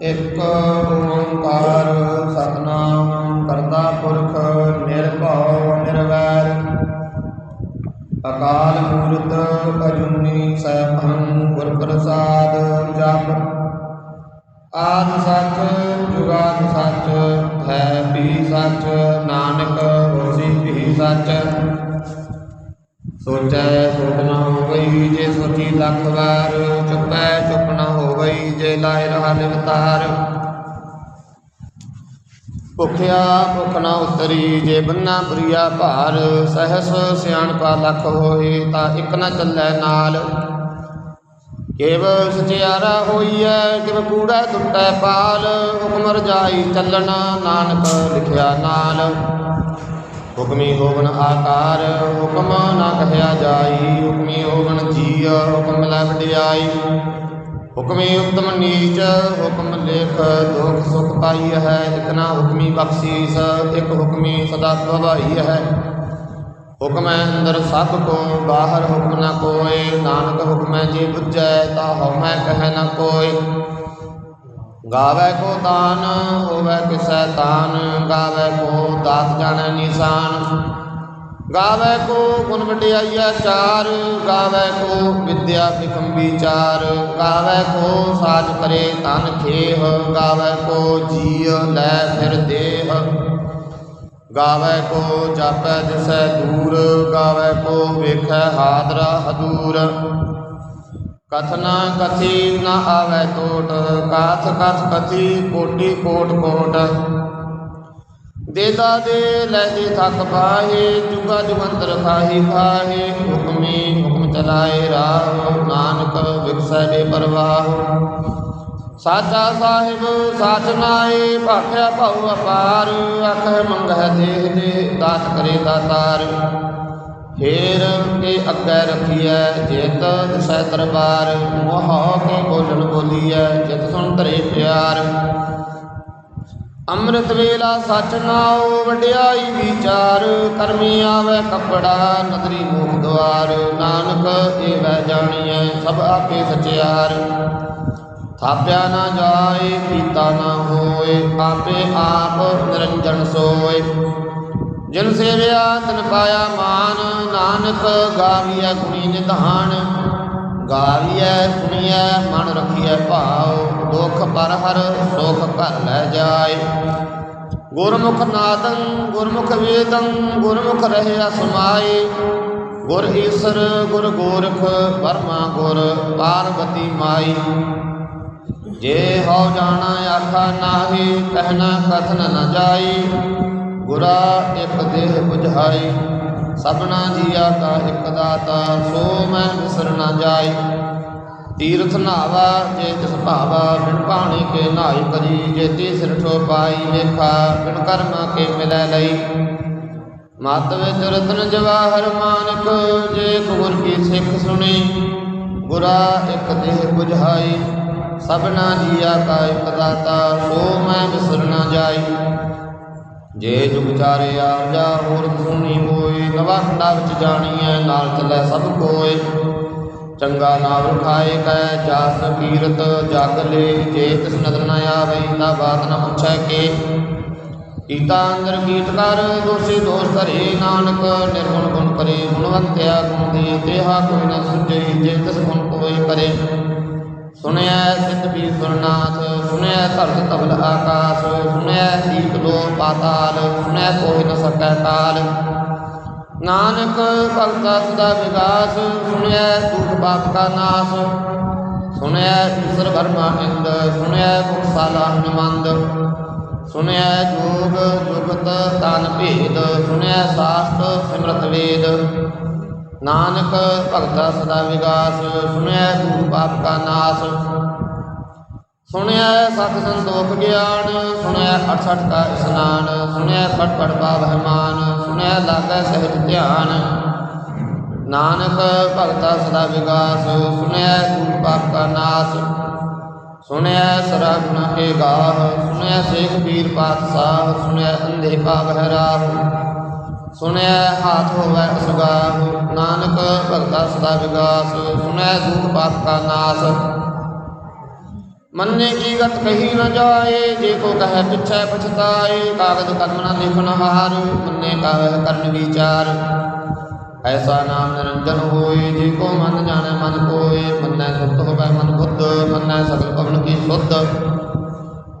ਇੱਕ ਓੰਕਾਰ ਭੁਖ ਜੇ ਬੰਨਾ ਪ੍ਰਿਆ ਭਾਰ, ਸਹਸ ਸਿਆਣਪਾ ਲੱਖ ਹੋਏ ਤਾਂ ਇੱਕ ਨਾ ਚੱਲੈ ਨਾਲ। ਕਿਵ ਸਚਿਆਰਾ ਹੋਈਐ ਕਿਵ ਕੂੜਾ ਟੁੱਟੈ ਪਾਲ, ਹੁਕਮ ਰਜਾਈ ਚੱਲਣਾ ਨਾਨਕ ਲਿਖਿਆ ਨਾਲ। ਹੁਕਮੀ ਹੋਵਨ ਆਕਾਰ, ਹੁਕਮ ਨਾ ਕਹਿਆ ਜਾਈ, ਹੁਕਮੀ ਹੋਵਨ ਜੀ ਹੁਕਮ ਲੈ ਵਡਿਆਈ। ਹੁਕਮੀ ਉਤਮ ਨੀਚ, ਹੁਕਮ ਲੇਖ ਦੁਖ ਸੁਖ ਪਾਈ ਹੈ, ਇਤਨਾ ਹੁਕਮੀ ਬਖਸ਼ੀਸ, ਇੱਕ ਹੁਕਮੀ ਸਦਾ ਭਵਾਈ ਹੈ। ਹੁਕਮੈ ਅੰਦਰ ਸਭ ਕੋ, ਬਾਹਰ ਹੁਕਮ ਨਾ ਕੋਏ ਨਾਨਕ ਹੁਕਮੈ ਜੇ ਬੁਝੈ, ਤਾ ਹਉਮੈ ਕਹਿ ਨਾ ਕੋਈ। ਗਾਵੇ ਕੋ ਦਾਨ, ਹੋਵੇ ਕਿਸੈ ਤਾਨ, ਗਾਵੇ ਕੋ ਦਾਤ ਜਾਣੈ ਨਿਸ਼ਾਨ। ਗਾਵੇ ਕੋ ਗੁਣ ਵਡਿਆਈਐ ਚਾਰ, ਗਾਵੇ ਕੋ ਵਿਦਿਆ ਬਿਕਮ ਵਿਚਾਰ ਗਾਵੇ ਕੋ ਸਾਜ ਕਰੇ ਤਨ ਖੇਹ, ਗਾਵੇ ਕੋ ਜੀਅ ਲੈ ਫਿਰ ਦੇਹ। ਗਾਵੇ ਕੋ ਜਾਪੈ ਦਿਸੈ ਦੂਰ, ਗਾਵੇ ਕੋ ਵੇਖੈ ਹਾਦਰਾ ਹਦੂਰ। ਕਥਨਾ ਕਥੀ, ਨ ਆਵੈ ਟੋਟ, ਕਾਥ ਕਥ ਕਥੀ, ਕੋਟੀ ਕੋਟ ਕੋਟ। ਦੇਦਾ ਦੇ ਲੈ ਦੇ ਥਕ ਪਾਹੇ, ਜੁਗਾ ਜੁਗੰਤਰ ਖਾਹੀ ਖਾਹੇ, ਹੁਕਮੀ ਹੁਕਮ ਚਲਾਏ ਰਾਹ, ਨਾਨਕ ਵਿਖਸੈ ਬੇ ਪਰਵਾਹ। ਸਾਚਾ ਸਾਹਿਬ, ਸਾਚ ਨਾਏ, ਭਾਖਿਆ ਭਉ ਅਪਾਰ ਅਖਹਿ ਮੰਗਹਿ ਦੇਹ ਦੇ, ਦਾਤ ਕਰੇ ਦਾਤਾਰ ਫੇਰ ਕੇ ਅੱਗੇ ਰਖੀਐ ਜਿਤ, ਦਸੈ ਦਰਬਾਰ। ਮੋਹ ਕੇ ਬੋਲਣ ਬੋਲੀਐ, ਜਿਤ ਸੁਣ ਧਰੇ ਪਿਆਰ। ਅੰਮ੍ਰਿਤ ਵੇਲਾ ਸੱਚ ਨਾਉ ਵਡਿਆਈ ਵਿਚਾਰ, ਕਰਮੀ ਆਵੇ ਕੱਪੜਾ, ਨਦਰੀ ਮੂਖ ਦੁਆਰ। ਨਾਨਕ ਇਹ ਵੈ ਜਾਣੀਐ ਸਭ ਆਪੇ ਸਚਿਆਰ। ਥਾਪਿਆ ਨਾ ਜਾਏ, ਪੀਤਾ ਨਾ ਹੋਏ, ਆਪੇ ਆਪ ਨਿਰੰਜਨ ਸੋਏ। ਜਿਨ ਸੇਵਿਆ ਤਨ ਪਾਇਆ ਮਾਨ, ਨਾਨਕ ਗਾਵੀਐ ਗੁਣੀ ਨਿਧਾਨ। ਗਾਵੀਐ ਸੁਣੀਐ, ਮਨ ਰਖੀਐ ਭਾਉ, ਦੁਖ ਪਰ ਹਰ, ਸੁਖ ਘਰ ਲੈ ਜਾਏ। ਗੁਰਮੁਖ ਨਾਦੰ, ਗੁਰਮੁਖ ਵੇਦੰ, ਗੁਰਮੁਖ ਰਹਿਆ ਸਮਾਏ ਗੁਰ ਈਸਰ, ਗੁਰ ਗੋਰਖ ਪਰਮਾ ਗੁਰ ਪਾਰਵਤੀ ਮਾਈ ਜੇ ਹਉ ਜਾਣਾ, ਆਖਾ ਨਾਹੀ, ਕਹਿਣਾ ਕਥਨ ਨ ਜਾਈ ਗੁਰਾ ਇੱਕ ਦੇਹ ਬੁਝਾਈ ਸਭਨਾ ਜੀਆ ਕਾ ਇੱਕ ਦਾਤਾ, ਸੋ ਮੈਂ ਵਿਸਰ ਨ ਜਾਈ। ਤੀਰਥ ਨਾਵਾ ਜੇ ਤਿਸ ਭਾਵਾ, ਬਿਨ ਪਾਣੀ ਕੇ ਨਾਈ ਕਰੀ ਜੇਤੀ ਸਿਰ ਠੋ ਪਾਈ ਵੇਖਾ, ਬਿਨ ਕਰਮਾ ਕੇ ਮਿਲੈ ਲਈ। ਮਤ ਵਿੱਚ ਰਤਨ ਜਵਾਹਰ ਮਾਨਕ, ਜੇ ਗੁਰ ਕੀ ਸਿੱਖ ਸੁਣੀ ਗੁਰਾ ਇੱਕ ਦੇਹ 부ਝਾਈ ਸਭਨਾ ਜੀਆ ਕਾ ਇੱਕ ਦਾਤਾ, ਸੋ ਮੈਂ ਵਿਸਰ ਨ ਜਾਈ। ਜੇ ਜੁਗ ਚਾਰੇ ਆਰਜਾ ਹੋਰ ਸੁਣੀ ਹੋਏ, ਨਵਾ ਖੰਡਾ ਵਿੱਚ ਜਾਣੀਐ, ਨਾਲ ਚੱਲੈ ਸਭ ਕੋਏ। ਚੰਗਾ ਨਾਮ ਖਾਏ ਕੈ, ਜਾਸ ਕੀਰਤ, ਜਗ ਲੈ, ਜੇ ਤਿਸ ਨਦਰ ਨ ਆਵੇ, ਤਾਂ ਬਾਤ ਨ ਪੁੱਛੈ ਕੇ। ਕੀਤਾ ਅੰਦਰ ਗੀਤ ਕਰ ਦੋਸ਼ ਧਰੇ ਨਾਨਕ, ਨਿਰਗੁਣ ਗੁਣ ਕਰੇ, ਗੁਣਵੰਤਿਆ ਗੁਣ ਦੇ, ਤੇਹਾ ਕੋਈ ਨ ਸੁਝੇ, ਜੇ ਤਿਸ ਗੁਣ ਕੋਈ ਕਰੇ। ਸੁਣਿਆ ਸਿੱਧ ਵੀ ਸੁਰਨਾਥ ਸੁਣਿਆ ਧਰਤ ਤਬਲ ਆਕਾਸ਼ ਸੁਣਿਆ ਦੀਪ ਲੋ ਪਾਤਾਲ ਸੁਣਿਆ ਕੋਈ ਨ ਸਕੈ ਕਾਲ ਨਾਨਕ ਭਗਤਾ ਸਦਾ ਵਿਗਾਸ ਸੁਣਿਆ ਦੁਖ ਪਾਪ ਕਾ ਨਾਸ। ਸੁਣਿਆ ਈਸ਼ਰ ਬਰਮਾ ਇੰਦ ਸੁਣਿਆ ਮੁਕਸਾਲਾ ਹਨਮੰਦ ਸੁਣਿਆ ਜੋਗ ਜੁਗਤ ਤਨ ਭੇਦ ਸੁਣਿਆ ਸਾਸਤ ਸਿਮਰਤ ਵੇਦ। ਨਾਨਕ ਭਗਤਾ ਸਦਾ ਵਿਗਾਸ ਸੁਣਿਆ ਦੂਰ ਪਾਪ ਕਾ ਨਾਸ। ਸੁਣਿਆ ਸਤ ਸੰਤੋਖ ਗਿਆਨ ਸੁਣਿਆ ਅਠ ਕਾ ਇਸਨਾਨ ਸੁਣਿਆ ਪਟ ਪਟ ਪਾਵ ਮਾਨ ਸੁਣਿਆ ਲਾਗੈ ਸਹਿਜ ਧਿਆਨ। ਨਾਨਕ ਭਗਤਾ ਸਦਾ ਵਿਗਾਸ ਸੁਣਿਆ ਦੂਰ ਪਾਪ ਕਾ ਨਾਸ। ਸੁਣਿਆ ਸਰਾ ਗੁਣ ਕੇ ਗਾਹ ਸੁਣਿਆ ਸੇਖ ਪੀਰ ਪਾਤਸ਼ਾਹ ਸੁਣਿਆ ਅੰਧੇ ਪਾਵ ਹੈ ਰਾਹ। ਸੁਣਿਆ ਹਾਥ ਹੋਵੈ ਅਸਗਾਹ ਨਾਨਕ ਭਗਤਾ ਸਦਾ ਵਿਗਾਸ, ਸੁਣੈ ਦੁਖ ਪਾਪ ਕਾ ਨਾਸ। ਮੰਨੇ ਕੀ ਗਤ ਕਹੀ ਨ ਜਾਏ, ਜੇ ਕੋ ਕਹੈ ਪਿਛੈ ਪਛਤਾਏ ਕਾਗਦ ਕਲਮ ਨ ਲਿਖਨ ਹਾਰ, ਮੰਨੇ ਕਾਵਹਿ ਕਰਨ ਵਿਚਾਰ। ਐਸਾ ਨਾਮ ਨਿਰੰਜਨ ਹੋਏ, ਜੇ ਕੋ ਮਨ ਜਾਣੈ ਮਨ ਕੋਏ, ਮੰਨੈ ਸੁਤ ਹੋਵੈ ਮਨ ਬੁੱਧ, ਮੰਨੈ ਸਗਲ ਪਵਨ ਕੀ ਸੁਧ।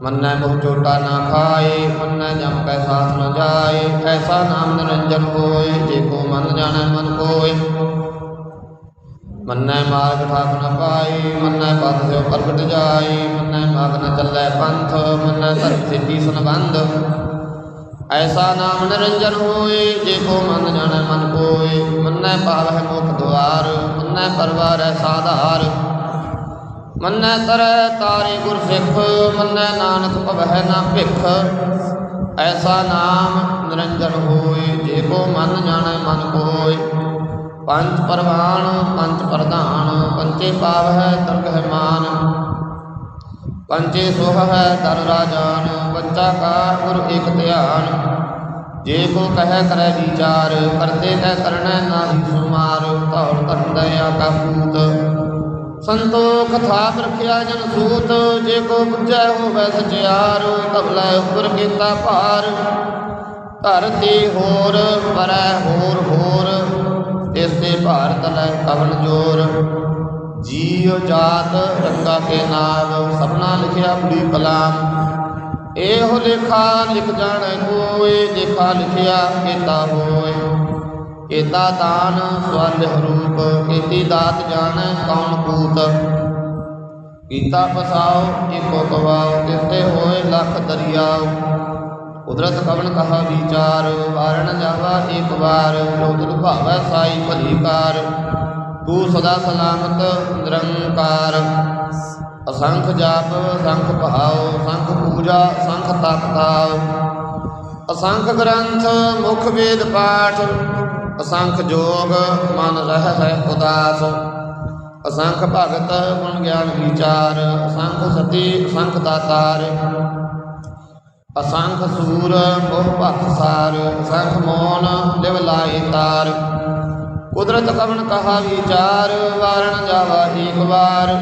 ਮੰਨੈ ਮੁਖ ਚੋਟਾ ਨਾ ਖਾਏ, ਮੰਨੈ ਜਮ ਕੈ ਸਾਥ ਨ ਜਾਏ, ਐਸਾ ਨਾਮ ਨਿਰੰਜਨ ਹੋਏ, ਜੇ ਕੋ ਮਨ ਜਾਣੈ ਮਨ ਕੋਏ। ਮੰਨੈ ਮਾਰਗ ਠਾਕ ਨ ਪਾਈ ਮੰਨੈ ਪਦ ਸਿਓ ਪ੍ਰਗਟ ਜਾਈ ਮੰਨੈ ਮਾਗ ਨ ਚੱਲੈ ਪੰਥ, ਮੰਨੈ ਧਰਮ ਸਿੱਧੀ ਸੰਬੰਧ। ਐਸਾ ਨਾਮ ਨਿਰੰਜਨ ਹੋਏ, ਜੇ ਕੋ ਮਨ ਜਾਣੈ ਮਨ ਕੋਏ, ਮੰਨੈ ਪਾਵਹਿ ਮੁਖ ਦੁਆਰ, ਮੰਨੈ ਪਰਵਾਰੈ ਸਾਧਾਰ। ਮੰਨੈ ਤਰੈ ਤਾਰੇ ਗੁਰ ਸਿੱਖ, ਮੰਨੈ ਨਾਨਕ ਭਵਹਿ ਨਾ ਭਿਖ। ਐਸਾ ਨਾਮ ਨਿਰੰਜਨ ਹੋਏ, ਜੇ ਕੋ ਮਨ ਜਾਣੈ ਮਨ ਕੋਏ। ਪੰਜ ਪਰਵਾਨ ਪੰਜ ਪ੍ਰਧਾਨ, ਪੰਚੇ ਪਾਵ ਹੈ ਦਰਗ ਹੈ ਮਾਨ। ਪੰਚੇ ਸੋਹ ਹੈ ਦਰ ਰਾਜਾਨ ਪੰਚਾ ਕਾ ਗੁਰ ਏਕ ਧਿਆਨ। ਜੇ ਕੋ ਕਹਿ ਕਰੈ ਵਿਚਾਰ, ਕਰਤੇ ਤੈ ਕਰਣੈ ਨਾਹੀ ਸੁਮਾਰ, ਧੌਲ ਧਰਨ ਦਇਆ ਕਾ ਪੂਤ। ਸੰਤੋਖ ਥਾਪ ਰਖਿਆ ਜਨ ਸੂਤ, ਜੇ ਕੋ ਬੁਝੈ ਹੋਵੈ ਸਚਿਆਰ ਤਬਲੇ ਉੱਪਰ ਕੀਤਾ ਭਾਰ। ਧਰਤੀ ਹੋਰ, ਪਰੈ ਹੋਰ ਹੋਰ, ਇਸ ਦੇ ਭਾਰਤ ਲੈ ਕਵਨ ਜੋਰ। ਜੀਉ ਜਾਤ ਰੰਗਾ ਕੇ ਨਾਮ ਸਭਨਾ ਲਿਖਿਆ ਬੜੀ ਕਲਾਮ। ਇਹੋ ਲੇਖਾ ਲਿਖ ਜਾਣੈ ਕੋਏ, ਲੇਖਾ ਲਿਖਿਆ ਕੀਤਾ ਹੋਏ। ਕੀਤਾ ਦਾਨ ਸਵਲ ਰੂਪ, ਕੀਤੀ ਦਾਤ ਜਾਣੈ ਕੌਣ ਕੂਤ ਕੀਤਾ ਪਸਾਓ ਏਕੋ ਕਵਾਓ ਕਿਤੇ ਹੋਏ ਲੱਖ ਦਰਿਆਓ ਕੁਦਰਤ ਕਵਨ ਕਹਾ ਵਿਚਾਰ, ਵਾਰਣ ਜਾਵਾ ਏਕ ਵਾਰ ਜੋ ਤੁਧ ਸਾਈ ਭਲੀ ਕਾਰ। ਤੂੰ ਸਦਾ ਸਲਾਮਤ, ਨਿਰੰਕਾਰ। ਅਸੰਖ ਜਾਪ, ਸੰਖ ਭਾਉ, ਸੰਖ ਪੂਜਾ, ਸੰਖ ਤਪ ਅਸੰਖ ਗ੍ਰੰਥ, ਮੁਖ ਵੇਦ ਪਾਠ ਅਸੰਖ ਜੋਗ ਮਨ ਰਹਿ ਹੈ ਉਦਾਸ। ਅਸੰਖ ਭਗਤ ਗੁਣ ਗਿਆਨ ਵਿਚਾਰ, ਅਸੰਖ ਸਤੀ, ਅਸੰਖ ਦਾਤਾਰ। ਅਸੰਖ ਸੂਰ ਬਹੁ ਭਖ ਸਾਰ, ਅਸੰਖ ਮੋਨ ਲਿਵ ਲਾਈ ਤਾਰ। ਕੁਦਰਤ ਕਵਨ ਕਹਾ ਵਿਚਾਰ, ਵਾਰਣ ਜਾਵਾ ਏਕ ਵਾਰ।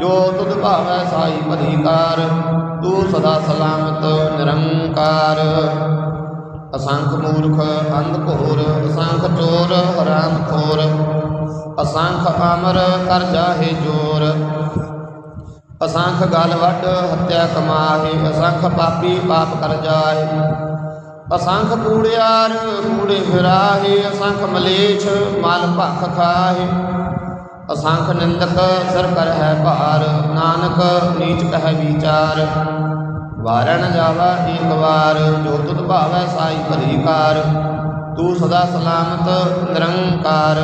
ਜੋ ਤੁਧ ਭਾਵੈ ਸਾਈ ਭਲੀਕਾਰ ਤੂੰ ਸਦਾ ਸਲਾਮਤ ਨਿਰੰਕਾਰ। ਅਸੰਖ ਮੂਰਖ, ਅੰਧ ਘੋਰ, ਅਸੰਖ ਚੋਰ, ਹਰਾਮ ਖੋਰ, ਅਸੰਖ ਅਮਰ ਕਰ ਜਾਹੇ ਜੋਰ। ਅਸੰਖ ਗਲ ਵੱਡ ਹੱਤਿਆ ਕਮਾਹੇ, ਅਸੰਖ ਪਾਪੀ ਪਾਪ ਕਰ ਜਾਏ ਅਸੰਖ ਕੂੜਿਆਰ ਕੂੜੇ ਫਿਰਾਹੇ, ਅਸੰਖ ਮਲੇਛ, ਮਲ ਭਖ ਖਾਹੇ। ਅਸੰਖ ਨਿੰਦਕ, ਸਰ ਕਰ ਹੈ ਭਾਰ, ਨਾਨਕ, ਨੀਚ ਕਹਿ ਵਿਚਾਰ। ਵਾਰਣ ਜਾਵਾ ਏਕ ਵਾਰ, ਜੋ ਤੁਧ ਭਾਵੈ ਸਾਈ ਭਲੀ ਕਾਰ, ਤੂੰ ਸਦਾ ਸਲਾਮਤ ਨਿਰੰਕਾਰ।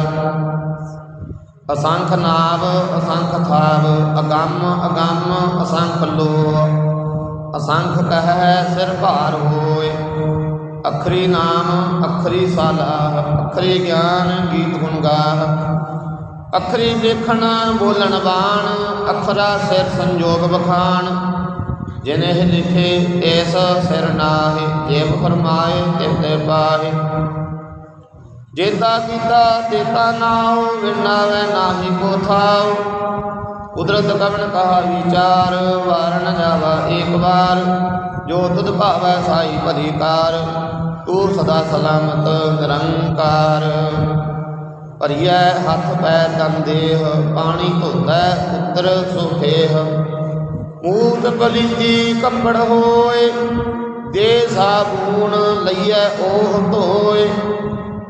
ਅਸੰਖ ਨਾਵ, ਅਸੰਖ ਥਾਵ, ਅਗੰਮ ਅਗੰਮ, ਅਸੰਖ ਲੋ ਅਸੰਖ ਕਹੈ ਸਿਰ ਭਾਰ ਹੋਏ, ਅਖਰੀ ਨਾਮ, ਅਖਰੀ ਸਾਲਾਹ, ਅਖਰੀ ਗਿਆਨ ਗੀਤ ਗੁਣ ਗਾਹ। ਅਖਰੀ ਦੇਖਣ ਬੋਲਣ ਬਾਣ, ਅਖਰਾ ਸਿਰ ਸੰਜੋਗ ਬਖਾਣ ਜਿਨੇ ਲਿਖੇ ਏਸ ਸਿਰ ਨਾਹੀ ਜੇਬ ਫਰਮਾਏ ਤਿਸ ਤੇ ਪਾਹੇ ਜੇਤਾ ਕੀਤਾ, ਤੇਤਾ ਨਾਉ ਵਿਣਾਵੇ ਨਾਹੀ ਕੋ ਥਾਉ। ਕੁਦਰਤ ਕਵਨ ਕਹਾ ਵਿਚਾਰ, ਵਾਰਣ ਜਾਵਾ ਏਕ ਵਾਰ। ਜੋ ਤੁਧ ਭਾਵੈ ਸਾਈ ਭਲੀ ਕਾਰ ਤੂੰ ਸਦਾ ਸਲਾਮਤ ਨਿਰੰਕਾਰ। ਭਰੀਐ ਹੱਥ ਪੈ ਤਨ ਦੇਹ ਪਾਣੀ ਧੋਤੈ ਪੁੱਤਰ ਸੁਖੇਹ। ਮੂਤ ਕਲਿੰਦੀ ਕੱਪੜ ਹੋਏ, ਦੇ ਸਾਬੂਨ ਲਈਐ ਉਹ ਧੋਏ।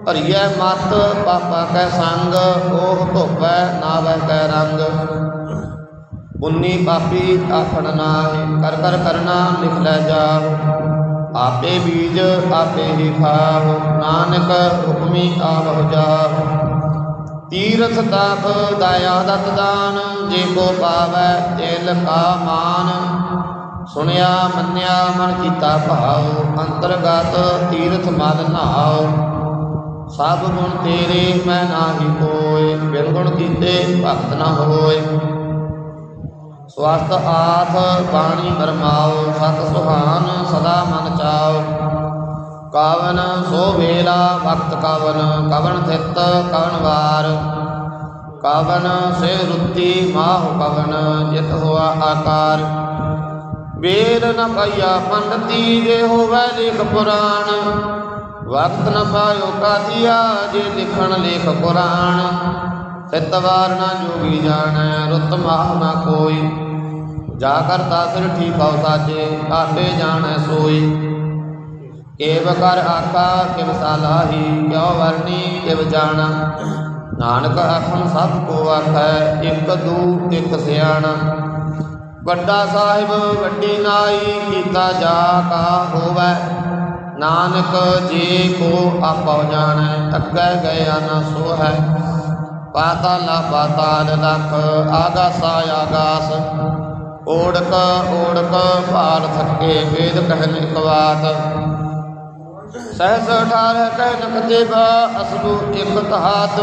ਭਰੀਐ ਮਤ, ਪਾਪਾ ਕੈ ਸੰਗ ਉਹ ਧੋਪੈ ਨਾਵੈ ਕੈ ਰੰਗ। ਪੁੰਨੀ ਪਾਪੀ ਆਖਣ ਨਾਹੀ, ਕਰ ਕਰ ਕਰਨਾ ਲਿਖ ਲੈ ਜਾ ਆਪੇ ਬੀਜ, ਆਪੇ ਹੀ ਖਾਵ ਨਾਨਕ ਹੁਕਮੀ ਆਵਹੁ ਜਾਹੁ। ਤੀਰਥ ਤਪ ਦਇਆ ਦਤ ਦਾਨ, ਜੇ ਕੋ ਪਾਵੈ ਤਿਲ ਕਾ ਮਾਨ। ਸੁਣਿਆ, ਮੰਨਿਆ, ਮਨ ਕੀਤਾ ਭਾਉ, ਅੰਤਰਗਤ ਤੀਰਥ ਮਦ ਨਾਉ। ਸਭ ਗੁਣ ਤੇਰੇ, ਮੈਂ ਨਾਹੀ ਕੋਇ ਬਿਨ ਗੁਣ ਕੀਤੇ ਭਗਤ ਨਾ ਹੋਏ ਸਵਸਤ ਆਥ ਬਾਣੀ ਬਰਮਾਓ ਸਤ ਸੁਹਾਨ ਸਦਾ ਮਨ ਚਾਓ ਕਵਨ ਸੋ ਵੇਲਾ ਵਕਤ ਕਵਨ ਕਵਨ ਥਿਤ ਕਵਨ ਵਾਰ। ਕਵਨ ਸੇ ਰੁੱਤੀ, ਮਾਹ ਕਵਨ, ਜਿਤ ਹੋਆ ਆਕਾਰ। ਵੇਦ ਨ ਪਾਇਆ ਪੰਡਤੀ, ਜੇ ਹੋਵੇ ਲੇਖ ਪੁਰਾਣ। ਵਕਤ ਨ ਪਾਇਓ ਕਾਦੀਆ, ਜੇ ਲਿਖਣ ਲੇਖ ਪੁਰਾਣ ਸਿਤਵਾਰ ਨਾ ਜੋਗੀ ਜਾਣੈ, ਰੁੱਤ ਮਾਹ ਨਾ ਕੋਈ। ਜਾ ਕਰਤਾ ਸਿਰ ਠੀਕ ਹਉ ਸਾਜੇ, ਆਪੇ ਜਾਣੈ ਸੋਈ। ਕੇਵ ਕਰ ਆਖਾ ਕਿਵ ਸਾਲਾਹੀ, ਕਿਉ ਵਰਨੀ ਕਿਵ ਜਾਣਾ? ਨਾਨਕ ਆਖਣ, ਸਭ ਕੋ ਆਖੈ, ਇਕ ਦੂ ਇਕ ਸਿਆਣਾ। ਵੱਡਾ ਸਾਹਿਬ, ਵੱਡੀ ਨਾਈ, ਕੀਤਾ ਜਾ ਕਾ ਹੋਵੇ। ਨਾਨਕ ਜੇ ਕੋ ਆਪਉ ਜਾਣੈ, ਅੱਗੇ ਗਿਆ ਨਾ ਸੋ ਹੈ ਪਾਤਾਲਾ ਪਾਤਾਲ ਲਖ, ਆਗਾਸਾ ਆਗਾਸ। ਓੜਕ ਓੜਕ, ਭਾਲ ਥੱਕੇ, ਵੇਦ ਕਹਿਨ ਇਕ ਬਾਤ ਸਹਸ ਅਠਾਰਹ ਕਹਿ ਨਕਤੇ ਅਸਲੂ ਇਕ ਤਹਾਤ।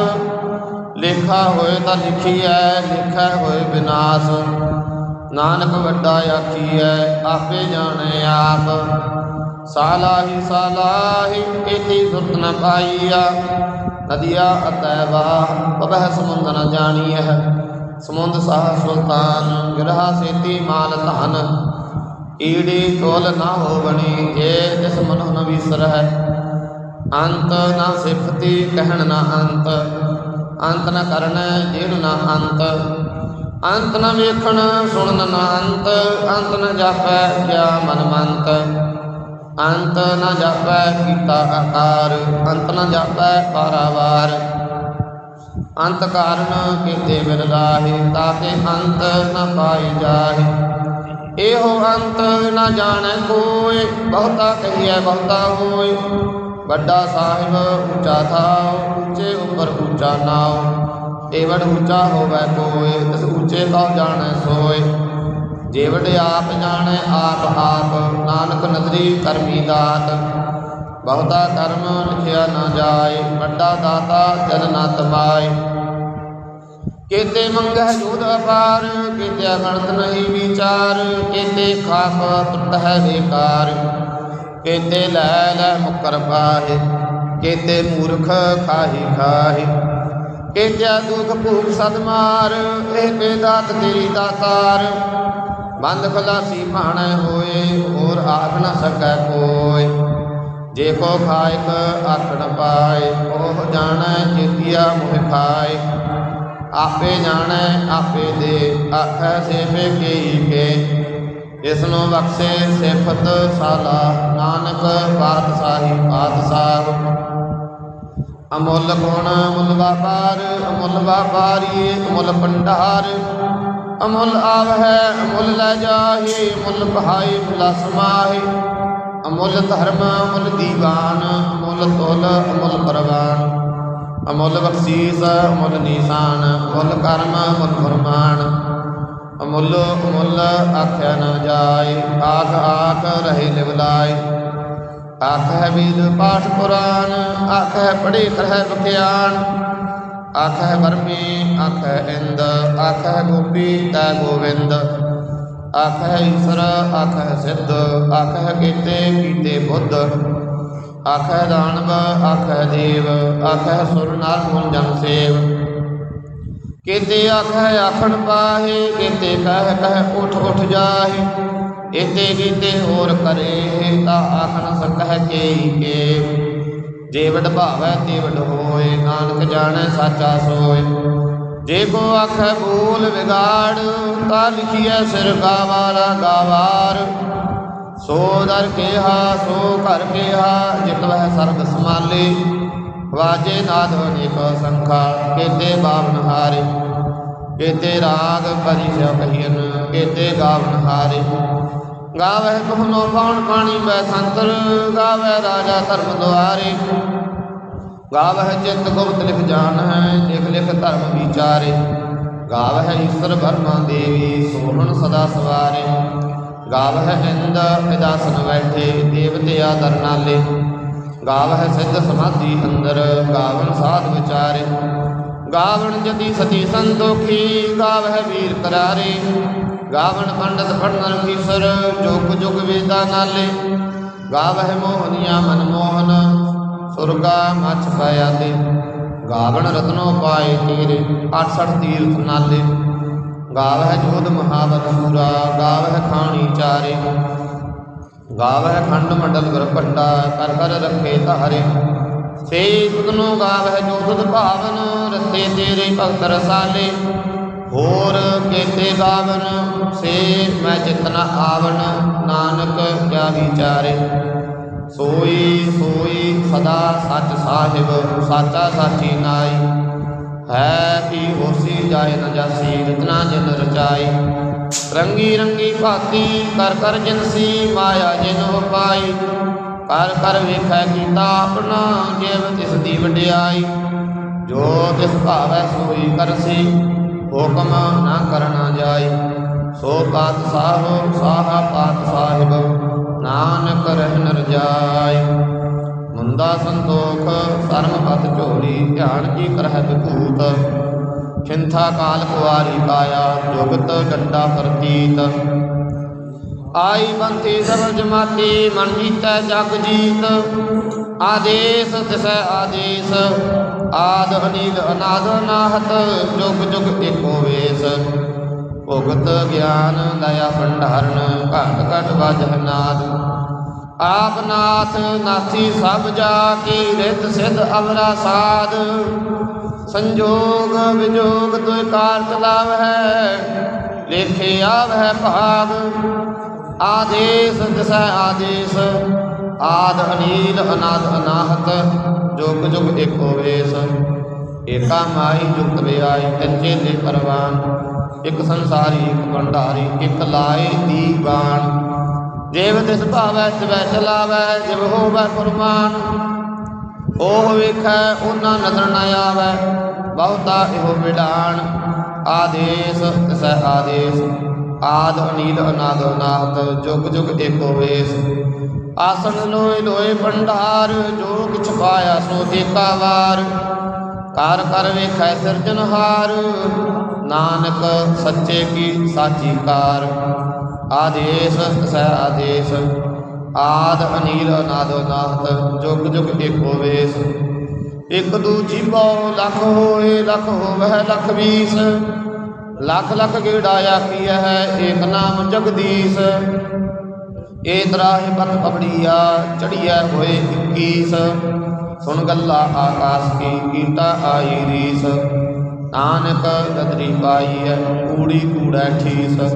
ਲੇਖਾ ਹੋਏ ਤਾਂ ਲਿਖੀਐ, ਲਿਖੈ ਹੋਏ ਵਿਨਾਸ਼ ਨਾਨਕ ਵੱਡਾ ਆਖੀਐ, ਆਪੇ ਜਾਣੇ ਆਪ। ਸਾਲਾਹੀ ਸਾਲਾਹੀ ਇਤੀ ਸੁਰਤ ਨ ਪਾਈਆ। ਨਦੀਆ ਅਤੈ ਵਾਹ ਪਵਹਿ ਸਮੁੰਦ ਨ ਜਾਣੀਐ। ਸਮੁੰਦ ਸਾਹ ਸੁਲਤਾਨ, ਗਿਰਹਾ ਸੇਤੀ ਮਾਲ ਧਨ। ਈੜੀ ਕੋਲ ਨਾ ਹੋਵਣੀ, ਜੇ ਜਿਸ ਮਨੁ ਨ ਵਿਸਰਹਿ ਅੰਤ ਨਾ ਸਿਫਤੀ, ਕਹਿਣ ਨਾ ਅੰਤ। ਅੰਤ ਨਾ ਕਰਨ ਜਿਹਨ ਨਾ ਅੰਤ। ਅੰਤ ਨਾ ਵੇਖਣ, ਸੁਣਨ ਨਾ ਅੰਤ। ਅੰਤ ਨਾ ਜਾਪੈ, ਕਿਆ ਮਨ ਮੰਤ। ਅੰਤ ਨਾ ਜਾਪੈ, ਕੀਤਾ ਆਕਾਰ। ਅੰਤ ਨਾ ਜਾਪੈ, ਪਾਰਾਵਾਰ। ਅੰਤ ਕਾਰਨ ਕੀਤੇ ਮਿਲ ਲਾਹੇ ਤਾਕੇ ਅੰਤ ਨਾ ਪਾਈ ਜਾਹੇ। ਇਹੋ ਅੰਤ ਨਾ ਜਾਣੈ ਕੋਇ ਬਹੁਤਾ ਕਹੀਐ ਬਹੁਤਾ ਹੋਏ ਵੱਡਾ ਸਾਹਿਬ ਉੱਚਾ ਥਾਉ, ਉੱਚੇ ਉੱਪਰ ਉੱਚਾ ਨਾਉ। ਏਵੜ ਉੱਚਾ ਹੋਵੇ ਕੋਇ ਤਿਸ ਉੱਚੇ ਕਉ ਜਾਣੈ ਸੋਏ ਜੇਵੜ ਆਪ ਜਾਣੈ ਆਪ ਆਪ, ਨਾਨਕ ਨਦਰੀ ਕਰਮੀ ਦਾਤ। ਬਹੁਤਾ ਕਰਮ ਲਿਖਿਆ ਨਾ ਜਾਏ ਵੱਡਾ ਦਾਤਾ ਜਨ ਨਾ ਤਮਾਏ ਕੇਤੇ ਮੰਗਹਿ ਜੂਦ ਅਪਾਰ ਕੇਤੇ ਅਗਣਤ ਨਹੀਂ ਵਿਚਾਰ, ਕੇਤੇ ਖਾਪ ਤੁਟ ਹੈ ਬੇਕਾਰ ਕੇਤੇ ਲੈ ਲੈ ਮੁਕਰ ਪਾਹੇ, ਕੇਤੇ ਮੂਰਖ ਖਾਹੀ ਖਾਹੀ। ਕੇਤੇ ਦੁਖ ਭੂਖ ਸਦ ਮਾਰ, ਇਹ ਬੇਦਾਤ ਤੇਰੀ ਦਾਤਾਰ। ਬੰਦ ਖਲਾਸੀ ਭਾਣੈ ਹੋਏ, ਹੋਰ ਆਖ ਨ ਸਕੈ ਕੋਈ। ਜੇ ਕੋ ਖਾਇਕ ਆਖਣ ਪਾਏ, ਉਹ ਜਾਣੈ ਜੇਤੀਆ ਮੁਖ ਖਾਏ। ਆਪੇ ਜਾਣੈ, ਆਪੇ ਦੇ ਆਖੈ ਸੇਵੇ ਕੀ ਕੇ ਇਸ ਨੂੰ ਬਖਸ਼ੇ ਸਿਫਤ ਸਾਲਾ, ਨਾਨਕ ਪਾਤਸ਼ਾਹੀ ਪਾਤਸ਼ਾਹ। ਅਮੁੱਲ ਗੁਣ, ਅਮੁੱਲ ਵਾਪਾਰ, ਅਮੁੱਲ ਵਾਪਾਰੀ ਅਮੁੱਲ ਭੰਡਾਰ। ਅਮੁੱਲ ਆਵਹਿ, ਅਮੁੱਲ ਲੈ ਜਾਹੀ, ਅਮੁੱਲ ਪਹਾਈ ਮੁਲਾ ਸਮਾਹੀ ਅਮੁੱਲ ਧਰਮ, ਅਮੁੱਲ ਦੀਵਾਨ, ਅਮੁੱਲ ਤੁਲ, ਅਮੁੱਲ ਪ੍ਰਵਾਨ। ਅਮੁੱਲ ਬਖਸ਼ੀਸ, ਅਮੁੱਲ ਨੀਸਾਨ, ਅਮੁੱਲ ਕਰਮ, ਅਮੁੱਲ ਫਰਮਾਨ। ਅਮੁੱਲ ਅਮੁੱਲ ਆਖਿਆ ਨਾ ਜਾਏ, ਆਖ ਆਖ ਰਹੇ ਲਿਵਲਾਏ ਆਖ ਹੈ ਵੇਦ ਪਾਠ ਪੁਰਾਨ ਆਖ ਹੈ ਪੜੇ ਕਰਹਿ ਵਿਗਿਆਨ। ਆਖ ਹੈ ਵਰਮੀ, ਆਖ ਹੈ ਇੰਦ, ਆਖ ਹੈ ਗੋਪੀ, ਤੈ ਗੋਵਿੰਦ। ਆਖ ਹੈ ਈਸ਼ਰ, ਆਖ ਹੈ ਸਿੱਧ, ਆਖ ਹੈ ਕੀਤੇ ਕੀਤੇ ਬੁੱਧ। ਆਖੈ ਦਾਨਵ ਆਖੈ ਦੇਵ ਆਖ ਸੁਰ ਨਰ ਗੁਣ ਜਨ ਸੇਵ। ਕੀਤੇ ਆਖ ਆਖਣ ਪਾਹੇ, ਕੀਤੇ ਕਹਿ ਕਹਿ ਉਠ ਉਠ ਜਾਹੇ। ਇਤੇ ਕੀਤੇ ਹੋਰ ਕਰੇ, ਤਾ ਆਖਣ ਨ ਸਕਹਿ ਕੇਈ ਕੇ ਜੇ ਭਾਵੈ ਤੇ ਹੋਏ, ਨਾਨਕ ਜਾਣੈ ਸਾਚਾ ਸੋਏ। ਜੇ ਕੋ ਆਖੈ ਬੋਲ ਵਿਗਾੜ, ਤਾ ਲਿਖੀਐ ਸਿਰ ਗਾਵਾਲਾ ਗਾਵਾਰ। ਸੋ ਦਰ ਕੇਹਾ, ਸੋ ਘਰ ਕੇਹਾ, ਜਿਤ ਵਹਿ ਸਰਬ ਸਮਾਲੇ ਵਾਜੇ ਨਾਦ ਅਨੇਕ ਸੰਖਾ, ਕੇਤੇ ਬਾਵਨ ਹਾਰੇ। ਕੇਤੇ ਰਾਗ ਭਰੀ ਸਿਓ ਕਹੀਨ ਕੇਤੇ ਗਾਵਨ ਹਾਰੇ। ਗਾਵਹਿ ਕਹਨੋ ਪਾਉਣ ਪਾਣੀ ਬੈ ਸੰਤਰ, ਗਾਵਹਿ ਰਾਜਾ ਧਰਮ ਦੁਆਰੇ। ਗਾਵਹਿ ਚਿਤ ਗੁਪਤ ਲਿਖ ਜਾਣ ਹੈ ਲਿਖ ਲਿਖ ਧਰਮ ਵਿਚਾਰੇ। ਗਾਵਹਿ ਈਸ਼ਰ ਬਰਮਾ ਦੇਵੀ, ਸੋਹਣ ਸਦਾ ਸਵਾਰੇ। ਗਾਵਹਿ ਇੰਦ ਇਦਾਸਨ ਬੈਠੇ ਦੇਵਤੇ ਆਦਰ ਨਾਲੇ। ਗਾਵਹਿ ਸਿੱਧ ਸਮਾਧੀ ਅੰਦਰ ਗਾਵਨ ਸਾਧ ਵਿਚਾਰੇ। ਗਾਵਣ ਜਤੀ ਸਤੀ ਸੰਤੋਖੀ, ਗਾਵਹਿ ਵੀਰ ਕਰਾਰੇ। ਗਾਵਣ ਪੰਡਤ ਫੜਨਰ ਕੀਸਰ, ਜੁਗ ਜੁਗ ਵੇਦਾ ਨਾਲੇ। ਗਾਵਹਿ ਮੋਹਨੀਆਂ ਮਨ ਮੋਹਨ, ਸੁਰਗਾ ਮਛ ਪਾਇਆ ਤੇ। ਗਾਵਣ ਰਤਨੋ ਪਾਏ ਤੇਰੇ 68 ਤੀਰਥ ਨਾਲੇ। ਗਾਵਹਿ ਜੋਧ ਮਹਾਬਲ ਸੂਰਾ ਗਾਵਹਿ ਖਾਣੀ ਚਾਰੇ ਗਾਵਹਿ ਖੰਡ ਮੰਡਲ ਗੁਰਪੰਡਾ ਕਰ ਕਰ ਰੱਖੇ ਤਹਰੇ ਸੇ ਤੁਧਨੋ ਗਾਵਹਿ ਜੋ ਤੁਧ ਭਾਵਨ ਰਤੇ ਤੇਰੇ ਭਗਤ ਰਸਾਲੇ। ਹੋਰ ਕੇਤੇ ਗਾਵਨ, ਸੇ ਮੈਂ ਚਿਤਨ ਆਵਨ ਨਾਨਕ ਕਿਆ ਵਿਚਾਰੇ ਸੋਈ ਸੋਈ ਸਦਾ ਸੱਚ ਸਾਹਿਬ, ਸਾਚਾ ਸਾਚੀ ਨਾਈ। ਹੈ ਕੀ ਹੋਸੀ ਜਾਏ ਨ ਜਾਸੀ, ਰਤਨਾ ਜਿਨ ਰਚਾਈ। ਰੰਗੀ ਰੰਗੀ ਭਾਤੀ ਕਰ ਕਰ ਜਿਨਸੀ ਮਾਇਆ ਜਿਨ ਪਾਈ ਕਰ ਕਰ ਵੇਖੈ ਕੀਤਾ ਆਪਣਾ ਜਿਵ ਤਿਸ ਦੀ ਵਡਿਆਈ। ਜੋ ਤਿਸ ਭਾਵੈ ਸੋਈ ਕਰਸੀ, ਹੁਕਮ ਨਾ ਕਰਨਾ ਜਾਈ। ਸੋ ਪਾਤ ਸਾਹੋ, ਸਾਹਾ ਪਾਤ ਸਾਹਿਬ, ਨਾਨਕ ਰਹਿਨ ਰਜਾਈ ਹੁੰਦਾ ਸੰਤੋਖ, ਸਰਮ ਪਤ ਝੋਲੀ, ਧਿਆਨ ਕੀ ਕਰਹਿ ਵਿਭੂਤ ਖਿੰਥਾ ਕਾਲ ਕੁਆਰੀ ਕਾਇਆ ਜੁਗਤ ਡੰਡਾ ਪ੍ਰਤੀਤ। ਆਈ ਬੰਤੀ ਸਭ ਜਮਾਤੀ, ਮਨ ਜੀਤੈ ਜਗ ਜੀਤ। ਆਦੇਸ ਤਿਸੈ ਆਦੇਸ, ਆਦ ਅਨੀਲ ਅਨਾਦ ਨਾਹਤ, ਜੁਗ ਜੁਗ ਏਕੋ ਵੇਸ। ਭੁਗਤ ਗਿਆਨ, ਦਇਆ ਭੰਡਾਰਨ, ਘਟ ਘਟ ਵਜਹ ਨਾਦ। ਆਪ ਨਾਥ ਨਾਥੀ ਸਭ ਜਾ ਕੀ ਰਿਤ ਸਿਧ ਅਵਰਾ ਸਾਧ। ਸੰਜੋਗ ਵਿਜੋਗ ਤੁਇ ਕਾਰ ਚਲਾਵਹਿ ਲੇਖੇ ਆਵਹਿ ਭਾਗ। ਆਦੇਸ ਦਿਸੈ ਆਦੇਸ, ਆਦ ਅਨੀਲ ਅਨਾਦ ਅਨਾਹਤ, ਜੁਗ ਜੁਗ ਏਕੋ ਵੇਸ ਏਕਾ ਮਾਈ ਜੁਗਤ ਵਿਆਈ ਤੰਜੇ ਦੇ ਪਰਵਾਨ। ਇੱਕ ਸੰਸਾਰੀ, ਇੱਕ ਭੰਡਾਰੀ, ਇੱਕ ਲਾਏ ਦੀਵਾਨ ਦੇਵ ਤਿਸ ਭਾਵੈ ਤਿਵੈ ਚਲਾਵੈ, ਜਿਵ ਹੋਵੈ ਕੁਰਬਾਨ ਉਹ ਵੇਖੈ, ਉਹਨਾਂ ਨਦਰ ਨ ਆਵੈ, ਬਹੁਤਾ ਇਹੋ ਵਿਡਾਨ ਆਦੇਸ, ਤਿਸੈ ਆਦੇਸ। ਆਦ, ਅਨੀਲ, ਅਨਾਦ, ਅਨਾਹਤ, ਜੁਗ ਜੁਗ ਏਕੋ ਵੇਸ। ਆਸਣ ਲੋਏ ਲੋਏ ਭੰਡਾਰ, ਜੋ ਕਿਛ ਪਾਇਆ ਸੋ ਏਕਾ ਵਾਰ। ਕਰ ਕਰ ਵੇਖੈ ਸਿਰਜਨਹਾਰ ਨਾਨਕ ਸੱਚੇ ਕੀ ਸਾਚੀ ਕਾਰ। ਆਦੇਸ ਸੈ ਆਦੇਸ, ਆਦ, ਅਨੀਲ, ਅਨਾਦ, ਅਨਾਹਤ, ਜੁਗ ਜੁਗ, ਏਕੋ ਵੇਸ। ਇਕ ਦੂਜੀ ਬਹੁ ਲਖ ਹੋਏ, ਲਖ ਹੋਵੈ ਲਖ ਵੀਸ। ਲਖ ਲਖ ਗੇੜਾ ਆਖੀਐ ਹੈ? ਏਕ ਨਾਮ ਜਗਦੀਸ਼। ਏ ਤਰਾਹਿ ਬਤ ਪਬੜੀਆ, ਚੜੀਐ ਹੋਏ 21 ਸੁਣ ਗੱਲਾ ਆਕਾਸ ਕੀ ਕੀਤਾ ਆਈ ਰੀਸ। ਨਾਨਕ ਗਦਰੀ ਪਾਈਐ, ਕੂੜੀ ਕੂੜੈ ਠੀਸ।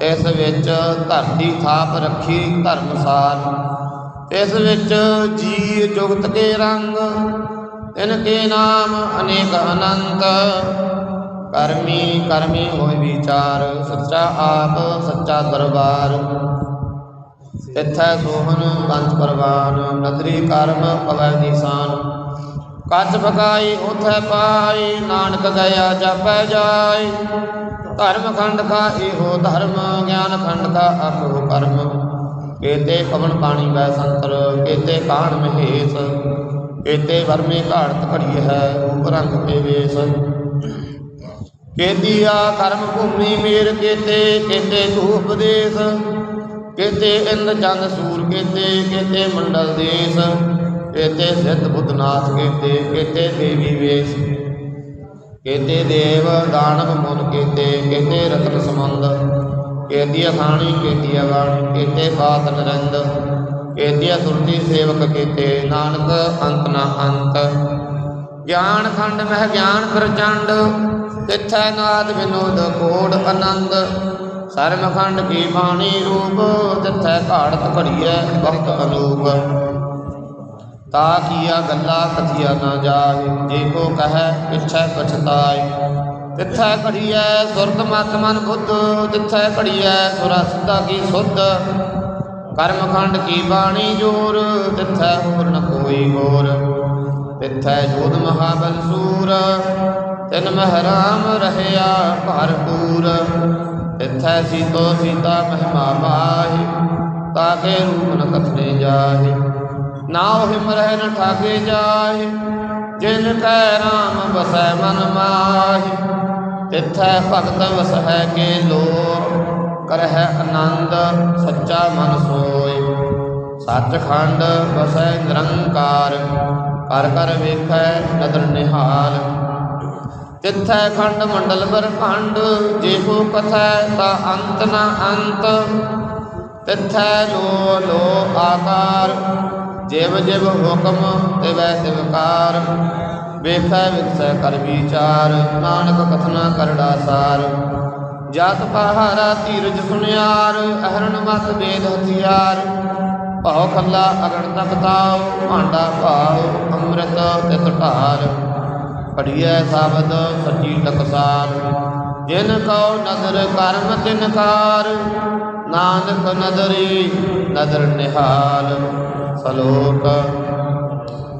ਇਸ ਵਿੱਚ ਧਰਤੀ ਥਾਪ ਰੱਖੀ ਧਰਮਸਾਰ ਇਸ ਵਿੱਚ ਜੀ ਜੁਗਤ ਕੇ ਰੰਗ ਤਿਨ ਕੇ ਨਾਮ ਅਨੇਕ ਅਨੰਤ। ਕਰਮੀ ਕਰਮੀ ਹੋਇ ਵਿਚਾਰ, ਸੱਚਾ ਆਪ ਸੱਚਾ ਦਰਬਾਰ। ਤਿੱਥੈ ਸੋਹਨ ਪੰਥ ਪਰਵਾਨ, ਨਦਰੀ ਕਰਮ ਪਵੈ ਨਿਸ਼ਾਨ। ਕੱਚ ਪਕਾਈ ਉਥੈ ਪਾਈ, ਨਾਨਕ ਗਿਆ ਜਪੈ ਜਾਈ ਧਰਮ ਖੰਡ ਕਾ ਇਹੋ ਧਰਮ, ਗਿਆਨ ਖੰਡ ਕਾ ਆਪੋ ਕਰਮ ਕੇਤੇ ਪਵਨ ਪਾਣੀ ਵੈ ਸੰਤਰ, ਕੇਤੇ ਕਾਣ ਮਹੇਸ਼। ਕੇਤੇ ਵਰਮੇ ਘਾੜਤ ਘੜੀ ਹੈ, ਰੂਪ ਰੰਗ ਕੇ ਵੇਸ ਕੇਤੀਆ ਕਰਮ ਭੂਮੀ ਮੇਰ ਕੇਤੇ ਕੇਤੇ ਤੂ ਉਪਦੇਸ਼। ਕੇਤੇ ਇੰਦ ਚੰਦ ਸੂਰ ਕੇਤੇ ਕੇਤੇ ਮੰਡਲ ਦੇਸ। ਕੇਤੇ ਸਿੱਧ ਬੁੱਧਨਾਥ ਕੇਤੇ ਕੇਤੇ ਦੇਵੀ ਵੇਸ। ਕੇਤੇ ਦੇਵ ਦਾਨਵ ਮੁਨ ਕੇਤੇ ਕੇਤੇ ਰਤਨ ਸਮੰਦ ਕੇਤੀ ਅਖਾਣੀ ਕੇਤੀ ਅਗਾਣੀ ਕੇਤੇ ਬਾਤ ਨਰੰਦ ਕੇਤੀ ਸੁਰਤੀ ਸੇਵਕ ਕੇਤੇ, ਨਾਨਕ ਅੰਤ ਨਾ ਅੰਤ। ਗਿਆਨ ਖੰਡ ਮਹਿ ਗਿਆਨ ਪ੍ਰਚੰਡ, ਤਿੱਥੈ ਨਾਦ ਵਿਨੋਦ ਕੋੜ ਆਨੰਦ। ਸਰਮ ਖੰਡ ਕੀ ਬਾਣੀ ਰੂਪ, ਤਿੱਥੈ ਘਾੜਤ ਘੜੀਐ ਵਕਤ ਅਨੂਪ। ਤਾ ਕੀਆ ਗੱਲਾ ਕਥਿਆ ਨਾ ਜਾਏ ਜੇ ਕੋ ਕਹੈ ਪਿਛੈ ਪਛਤਾਏ। ਤਿੱਥੈ ਘੜੀਐ ਸੁਰਤ ਮਤ ਮਨ ਬੁੱਧ, ਤਿੱਥੈ ਘੜੀਐ ਸੁਰਾ ਸਿੱਧਾ ਕੀ ਸੁਧ। ਕਰਮ ਖੰਡ ਕੀ ਬਾਣੀ ਜੋਰ, ਤਿੱਥੈ ਹੋਰ ਨ ਕੋਈ ਹੋਰ। ਤਿੱਥੈ ਜੋਧ ਮਹਾਬਲ ਸੂਰ, ਤਿਨ ਮਹਿ ਰਾਮ ਰਹਿਆ ਭਰਪੂਰ ਤਿੱਥੈ ਸੀਤੋ ਸੀਤਾ ਮਹਿਮਾ ਮਾਹੀ ਤਾਕੇ ਰੂਪ ਨ ਕਥਨੇ ਜਾਹੀ। ਨਾਉ ਹਿਮ ਰਹਿ ਨ ਠਾਗੇ ਜਾਹੀ ਜਿਨ ਕੈ ਰਾਮ ਵਸੈ ਮਨ ਮਾਹੀ, ਤਿਥੈ ਭਗਤ ਵਸਹਿ ਕੇ ਲੋ ਕਰਹਿ ਆਨੰਦ ਸੱਚਾ ਮਨ ਸੋਇ ਸੱਚਖੰਡ ਵਸੈ ਨਿਰੰਕਾਰ, ਕਰ ਕਰ ਵੇਖੈ ਨਦਰ ਨਿਹਾਲ। ਤਿੱਥੈ ਖੰਡ ਮੰਡਲ ਬਰਖੰਡ ਜਿਹੋ ਕਥੈ ਤਾ ਅੰਤ ਨਾ ਅੰਤ। ਤਿੱਥੈ ਲੋ ਲੋ ਆਕਾਰ ਜਿਵ ਜਿਵ ਹੁਕਮ ਤਿਵੈ ਤਿਵਕਾਰ ਵੇਖੈ ਵਿਖਸੈ ਕਰ ਵਿਚਾਰ, ਨਾਨਕ ਕਥਨਾ ਕਰੜਾ ਸਾਰ ਜਾਤ ਪਹਾਰਾ ਧੀਰਜ ਸੁਨਿਆਰ, ਅਹਰਣ ਮਤ ਵੇਦ ਹਥਿਆਰ। ਭਾਉ ਖੱਲਾ ਅਗਣ ਤਕਤਾਉ ਭਾਂਡਾ ਭਾਉ, ਅੰਮ੍ਰਿਤ ਤਿਤ ਢਾਲ ਪੜੀਐ ਸ਼ਬਦ ਸੱਚੀ ਟਕਸਾਲ ਜਿਨ ਕਉ ਨਦਰ ਕਰਮ ਤਿਨਕਾਰ ਨਾਨਕ ਨਦਰੀ ਨਦਰ ਨਿਹਾਲ। ਸਲੋਕ।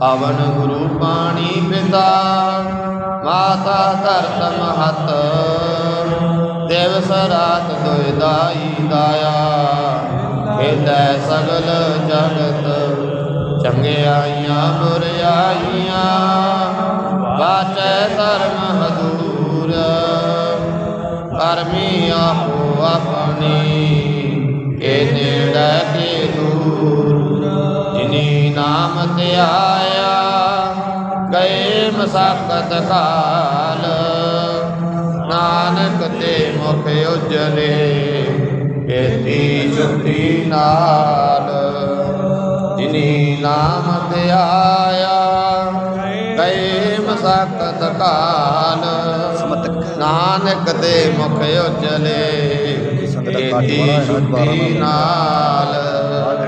ਪਵਨ ਗੁਰੂ ਪਾਣੀ ਪਿਤਾ ਮਾਤਾ ਧਰਤ ਮਹਤ। ਦਿਵਸ ਰਾਤ ਦੁਇ ਦਾਈ ਦਾਇਆ। ਹਿਰਦੈ ਸਗਲ ਜਗਤ ਚੰਗਿਆਈਆਂ ਬੁਰਿਆਈਆਂ ਬਾਚੈ ਧਰਮ ਹਦੂਰ, ਕਰਮੀ ਆਪੋ ਆਪਣੀ। ਇਹ ਨੇੜੇ ਕੇ ਦੂਰ। ਜਿਨੀ ਨਾਮ ਧਿਆਇਆ ਗਏ ਮਸਕਤ ਕਾਲ। ਨਾਨਕ ਤੇ ਮੁਖ ਉਜਲੇ ਕੀਤੀ ਸ਼ੁਕਤੀ ਨਾਲ। ਜਿਨੀ ਨਾਮ ਧਿਆਇਆ ਗਏ ਮਸਕਤ ਕਾਲ। ਨਾਨਕ ਤੇ ਮੁਖ ਉਜਲੇ ਕੀਤੀ ਬਾਰਾਂ ਨਾਲ।